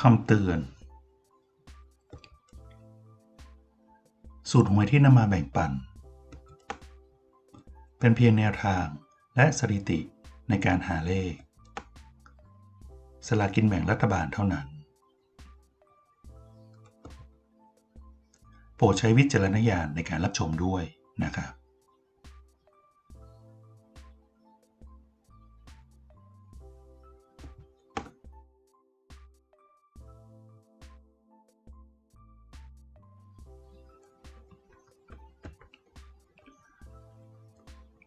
คำเตือน สูตรหวยที่นำมาแบ่งปัน เป็นเพียงแนวทางและสถิติในการหาเลข สลากกินแบ่งรัฐบาลเท่านั้น โปรดใช้วิจารณญาณในการรับชมด้วยนะครับ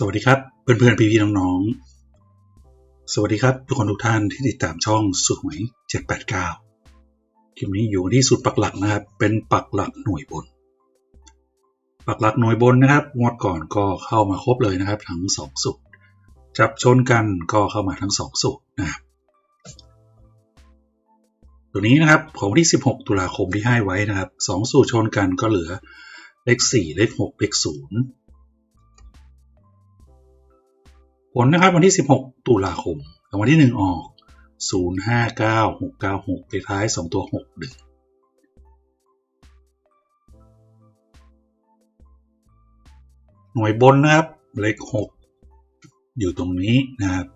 สวัสดีครับ เพื่อนๆ พี่ๆ น้องๆ สวัสดีครับ ทุกคนทุกท่านที่ติดตามช่องสุดหวย 789คลิปนี้อยู่ที่สุดปักหลักนะครับ เป็นปักหลักหน่วยบน ปักหลักหน่วยบนนะครับงวดก่อนก็เข้ามาครบเลยนะครับ ทั้งสองสุดจับชนกันก็เข้ามาทั้งสองสุดนะครับตัวนี้นะครับของวันที่ 16 ตุลาคมที่ให้ไว้นะครับสองสูตรชนกันก็เหลือเลข4เลข6เลข0 ผลนะครับวันที่ 16 ตุลาคมรางวัลที่ 1 ออก 059696เลขท้าย 2 ตัว 6 1หน่วยบนนะครับ เลข6อยู่ตรงนี้นะครับ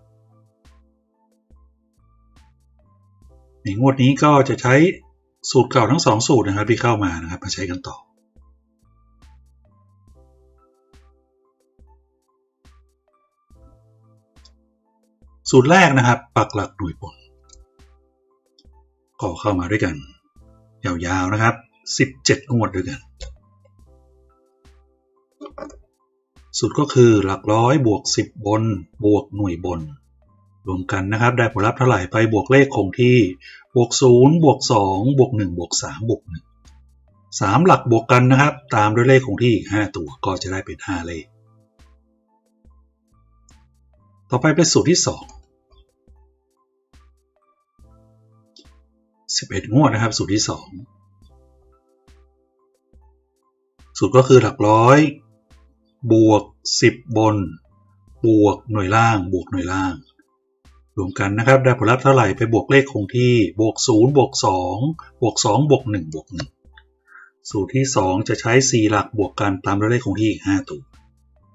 ในงวดนี้ก็จะใช้สูตรเก่าทั้ง2สูตรนะครับที่เข้ามานะครับ มาใช้กันต่อ สูตรแรกนะครับ ปักหลักหน่วยบนก็เข้ามาด้วยกัน ยาวๆนะครับ 17 งวดด้วยกัน สูตรก็คือหลักร้อยบวก 10 บน บวกหน่วยบน รวมกันนะครับ ได้ผลลัพธ์เท่าไหร่ไปบวกเลขคงที่บวก 0 บวก 2 บวก 1 บวก 3 บวก 1 3 หลักบวกกันนะครับ ตามด้วยเลขคงที่อีก 5 ตัวก็จะได้เป็น 5 เลข ต่อไปเป็นสูตรที่ 2 11 งวดนะครับ สูตรที่ 2 สูตรก็คือหลักร้อย บวก 10 บน บวกหน่วยล่าง บวกหน่วยล่าง รวมกันนะครับ ได้ผลลัพธ์เท่าไหร่ไปบวกเลขคงที่ บวก 0 บวก 2 บวก 2 บวก 1 บวก 1 สูตรที่ 2 จะใช้ 4 หลักบวกกันตามด้วยเลขคงที่ 5 ตัว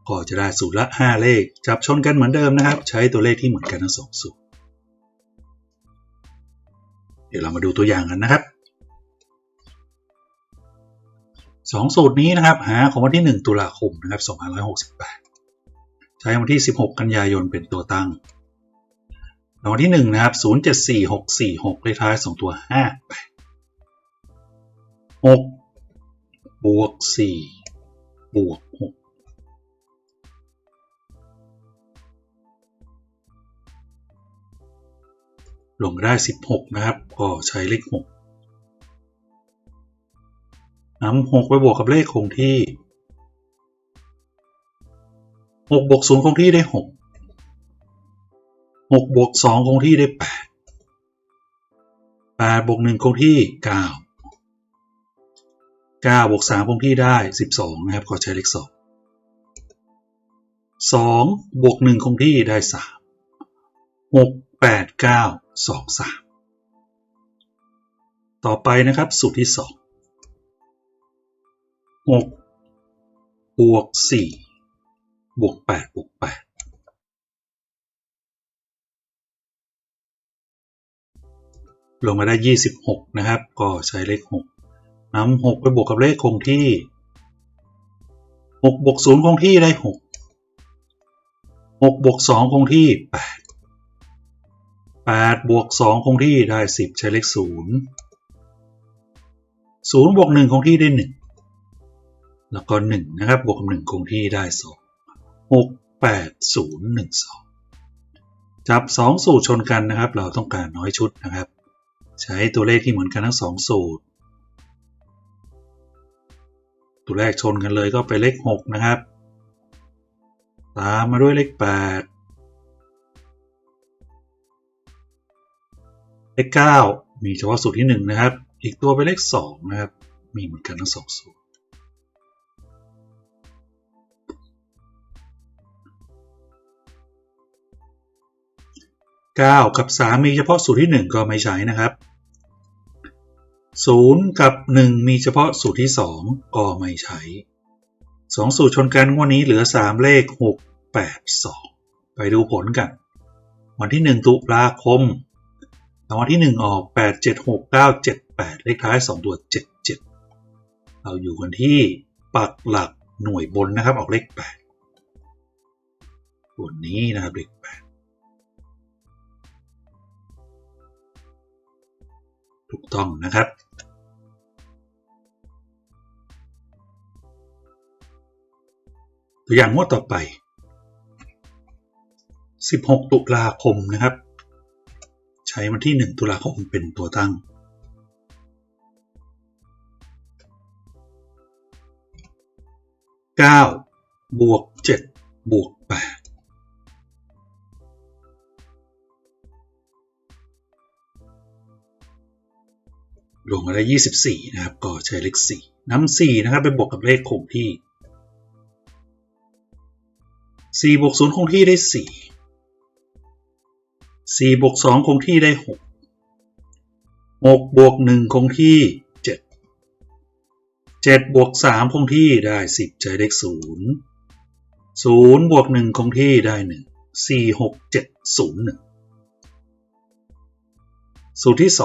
ก็จะได้สูตรละ 5 เลข จับชนกันเหมือนเดิมนะครับ ใช้ตัวเลขที่เหมือนกันทั้งสองสูตร เดี๋ยวเรามาดูตัวอย่างกันนะครับสองสูตรนี้นะครับหาของวันที่ 1 ตุลาคมนะครับ2568 ใช้วันที่ 16 กันยายนเป็นตัวตั้งรางวัลที่ 1 นะครับ 074646 เลขท้าย 2 ตัว 58 6 บวก 4 บวก ลงได้ 16 นะครับ ก็ใช้เลข6นำ6ไปบวกกับเลขคงที่ 6 บวก 0 คงที่ได้ 6 6 บวก 2 คงที่ได้ 8 8 บวก 1 คงที่ 9 9 บวก 3 คงที่ได้ 12 นะครับ ก็ใช้เลข 2 2 บวก 1 คงที่ได้ 3 6 8 9 2 3ต่อไปนะครับสูตรที่2 6บวก4บวก8บวก8ลงมาได้ 26 นะครับ ก็ใช้เลข 6นำ6ไปบวกกับเลขคงที่ 6 บวก 0 คงที่ได้ 6 6 บวก 2 คงที่ 8 8บวก2คงที่ได้ 10 ใช้เลข0 0บวก1คงที่ได้ 1 แล้วก็ 1 นะครับ บวกกับ1คงที่ได้ 2 6 8 0 1 2 จับ 2 สูตรชนกันนะครับ เราต้องการน้อยชุดนะครับ ใช้ตัวเลขที่เหมือนกันทั้ง 2 สูตร ตัวแรกชนกันเลยก็เป็นเลข 6 นะครับ ตามมาด้วยเลข 8 เลข 9 มีเฉพาะสูตรที่ 1 นะครับ อีกตัวเป็นเลข 2 นะครับ มีเหมือนกันทั้ง 2 สูตร 9 กับ 3 มีเฉพาะสูตรที่ 1 ก็ไม่ใช้นะครับ 0 กับ 1 มีเฉพาะสูตรที่ 2 ก็ไม่ใช้ 2 สูตรชนกันงวดนี้เหลือ 3 เลข 6 8 2 ไปดูผลกัน วันที่ 1 ตุลาคม รางวัลที่1ออก8 7 6 9 7 8เลขท้าย2ตัว7 7เราอยู่กันที่ปักหลักหน่วยบนนะครับ ออกเลข8ตัวนี้นะครับเลข8ถูกต้องนะครับ ตัวอย่างงวดต่อไป 16 ตุลาคมนะครับ ช้วันที่ 1 ตุลาคมเป็นตัวตั้ง 9 บวก 7 บวก 8รวมมาได้ 24 นะครับ ก็ใช้เลข 4 นำ 4 นะครับ ไปบวกกับเลขคงที่ 4 บวก 0 คงที่ได้ 4 4บวก2คงที่ได้6 6บวก1คงที่7 7บวก3คงที่ได้10ใช้เลข0 0บวก1คงที่ได้1 4 6 7 0 1สูตรที่2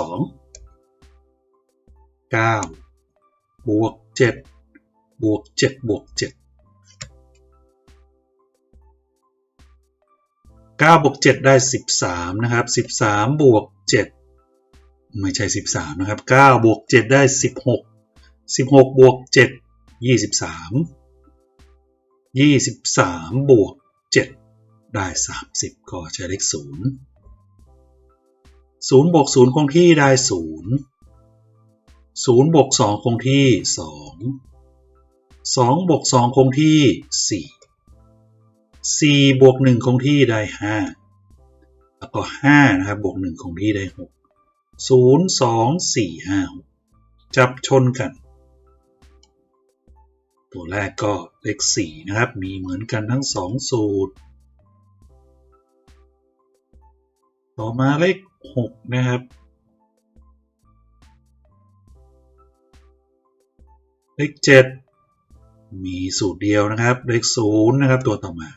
9บวก7บวก7บวก7 9บวก7ได้ 13 นะครับ 13 บวก 7 ไม่ใช่ 13 นะครับ 9 บวก 7 ได้ 16 16 บวก 7 23 23 บวก 7 ได้ 30 ก็ใช้เลข 0 0 บวก 0 คงที่ได้ 0 0 บวก 2 คงที่ 2 2 บวก 2 คงที่ 4 4 บวก 1 คงที่ได้ 5 แล้วก็ 5 นะครับ บวก 1 คงที่ได้ 6 0 2 4 5 6 จับชนกัน ตัวแรกก็เลข 4 นะครับ มีเหมือนกันทั้ง 2 สูตร ต่อมาเลข 6 นะครับ เลข 7 มีสูตรเดียวนะครับ เลข 0 นะครับ ตัวต่อมา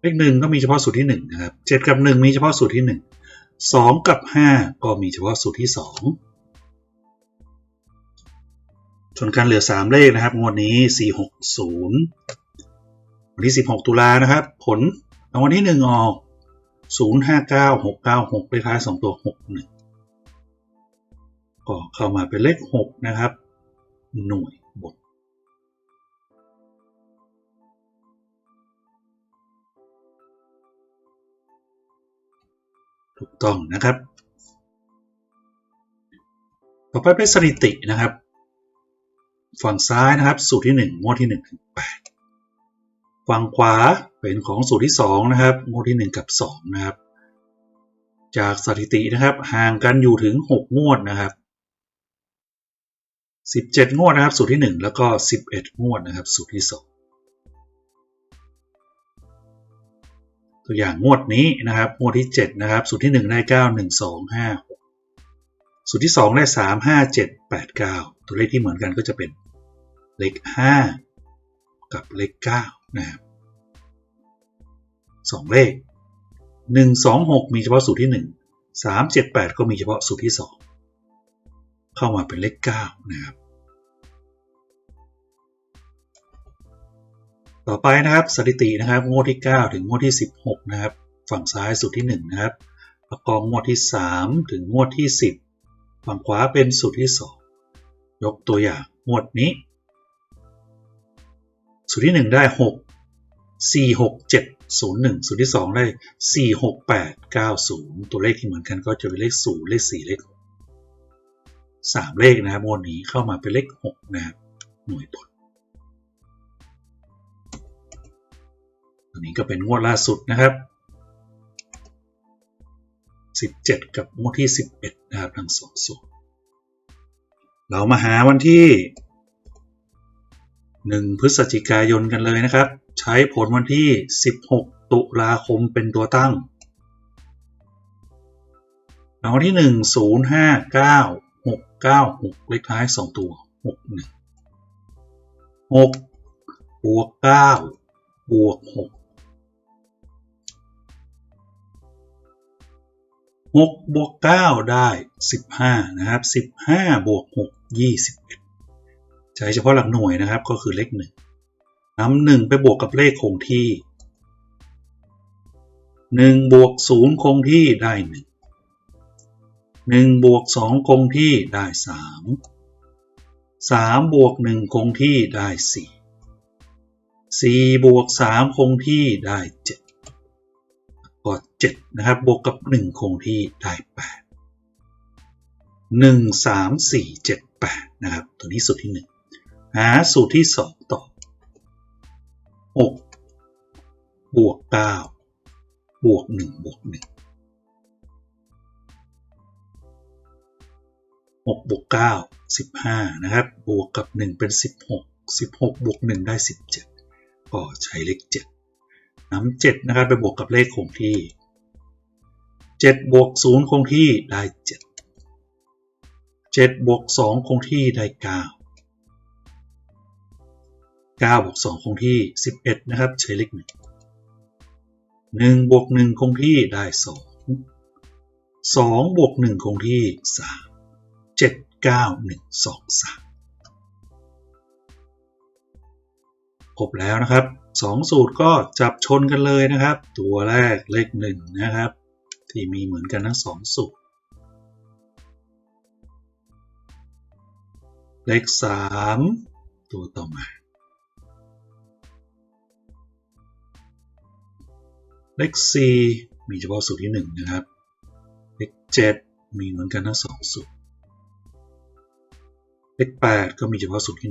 เลข1ก็มีเฉพาะสูตรที่1นะครับ7กับ 1 มีเฉพาะสูตรที่ 1 2 กับ 5 ก็มีเฉพาะสูตรที่ 2 ชนกันเหลือ 3 เลขนะครับ งวดนี้ 460 วันที่ 16 ตุลานะครับ ผลรางวัลที่ 1 ออก 059 696เลขท้าย2ตัว 61 ก็เข้ามาเป็นเลข 6 นะครับ หน่วย ถูกต้องนะครับ ต่อไปเป็นสถิตินะครับ ฝั่งซ้ายนะครับ สูตรที่ 1 งวดที่1ถึง8ฝั่งขวาเป็นของสูตรที่ 2 นะครับ งวดที่ 1 กับ 2 นะครับ จากสถิตินะครับ ห่างกันอยู่ถึง 6 งวดนะครับ 17 งวดนะครับ สูตรที่ 1 แล้วก็ 11 งวดนะครับ สูตรที่ 2 ตัวอย่างงวดนี้นะครับงวดที่ 7 นะครับ สูตรที่ 1 ได้ 9 1 2 5 6 สูตรที่ 2 ได้ 3 5 7 8 9 ตัวเลขที่เหมือนกันก็จะเป็นเลข 5 กับเลข 9 นะครับ2เลข 1 2 6 มีเฉพาะสูตรที่ 1 3 7 8 ก็มีเฉพาะสูตรที่ 2 เข้ามาเป็นเลข 9 นะครับ ต่อไปนะครับสถิตินะครับงวดที่ 9 ถึงงวดที่ 16 นะครับ ฝั่งซ้ายสูตรที่ 1 นะครับ ประกอบงวดที่ 3 ถึงงวดที่ 10 ฝั่งขวาเป็นสูตรที่ 2 ยกตัวอย่างงวดนี้สูตรที่ 1 ได้ 6 46701 สูตรที่ 2 ได้ 46890 ตัวเลขที่เหมือนกันก็จะเป็นเลข 0 เลข 4 เลข 6 3 เลขนะครับงวดนี้เข้ามาเป็นเลข 6 นะครับหน่วยบน ตัวนี้ก็เป็นงวดล่าสุดนะครับ 17 กับงวดที่ 11 นะครับทั้งสองสูตรเรามาหาวันที่ 1 พฤศจิกายนกันเลยนะครับ ใช้ผลวันที่ 16 ตุลาคมเป็นตัวตั้งรางวัลที่ 1 0 5 9 6 9 6 เลขท้าย 2 ตัว 6 1 6บวก9บวก6 6บวก9ได้ 15 นะครับ 15 บวก 6 21 ใช้เฉพาะหลักหน่วยนะครับก็คือเลข1นำ1ไปบวกกับเลขคงที่ 1 บวก 0 คงที่ได้ 1 1 บวก 2 คงที่ได้ 3 3 บวก 1 คงที่ได้ 4 4 บวก 3 คงที่ได้ 7 ก็7นะครับ บวกกับ 1 คงที่ได้8 1 3 4 7 8นะครับ ตัวนี้สูตรที่ 1 หาสูตรที่ 2 ต่อ 6 บวก 9 บวก 1 บวก 1 6บวก9 15 นะครับ บวกกับ 1 เป็น 16 16 บวก 1 ได้ 17 ก็ใช้เลข 7 นำ7นะครับไปบวกกับเลขคงที่ 7 บวก 0 คงที่ได้ 7 7 บวก 2 คงที่ได้ 9 9 บวก 2 คงที่ 11 นะครับ ใช้เลข1 1บวก 1 คงที่ได้ 2 2 บวก 1 คงที่ 3 7 9 1 2 3ครบแล้วนะครับ 2สูตรก็จับชนกันเลยนะครับ ตัวแรกเลข1นะครับ ที่มีเหมือนกันทั้ง 2 สูตร เลข 3 ตัวต่อมา เลข 4 มีเฉพาะสูตรที่ 1 นะครับ เลข 7 มีเหมือนกันทั้ง 2 สูตร เลข 8 ก็มีเฉพาะสูตรที่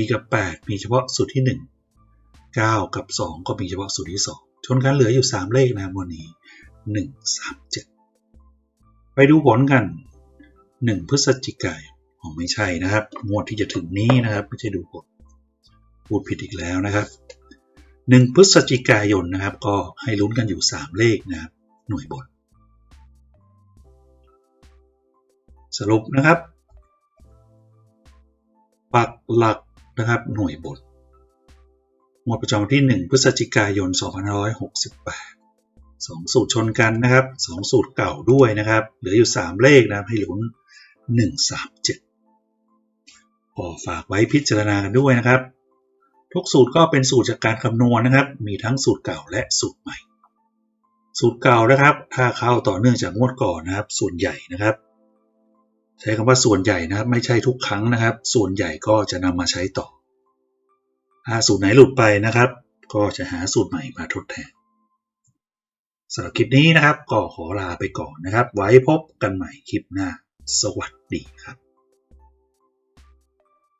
1 4 กับ 8 มีเฉพาะสูตรที่ 1 9 กับ 2 ก็มีเฉพาะสูตรที่ 2 ชนกันเหลืออยู่ 3 เลขนะครับวันนี้ 1 3 7 ไปดูผลกัน 1 พฤศจิกายนอ๋อไม่ใช่นะครับ งวดที่จะถึงนี้นะครับ ไม่ใช่ดูผลพูดผิดอีกแล้วนะครับ 1 พฤศจิกายนนะครับ ก็ให้ลุ้นกันอยู่ 3 เลขนะครับ หน่วยบน สรุปนะครับ ปักหลักนะครับ หน่วยบน งวดประจำวันที่ 1 พฤศจิกายน 2568 2 สูตรชนกันนะครับ 2 สูตรเก่าด้วยนะครับ เหลืออยู่ 3 เลขนะครับให้ลุ้น 1 3 7ก็ฝากไว้พิจารณากันด้วยนะครับ ทุกสูตรก็เป็นสูตรจากการคำนวณนะครับ มีทั้งสูตรเก่าและสูตรใหม่ สูตรเก่านะครับ ถ้าเข้าต่อเนื่องจากงวดก่อนนะครับ ส่วนใหญ่นะครับ ใช้คำว่าส่วนใหญ่นะครับ ไม่ใช่ทุกครั้งนะครับ ส่วนใหญ่ก็จะนำมาใช้ต่อ ถ้าสูตรไหนหลุดไปนะครับ ก็จะหาสูตรใหม่มาทดแทนสำหรับคลิปนี้นะครับ ก็ขอลาไปก่อนนะครับ ไว้พบกันใหม่คลิปหน้า สวัสดีครับ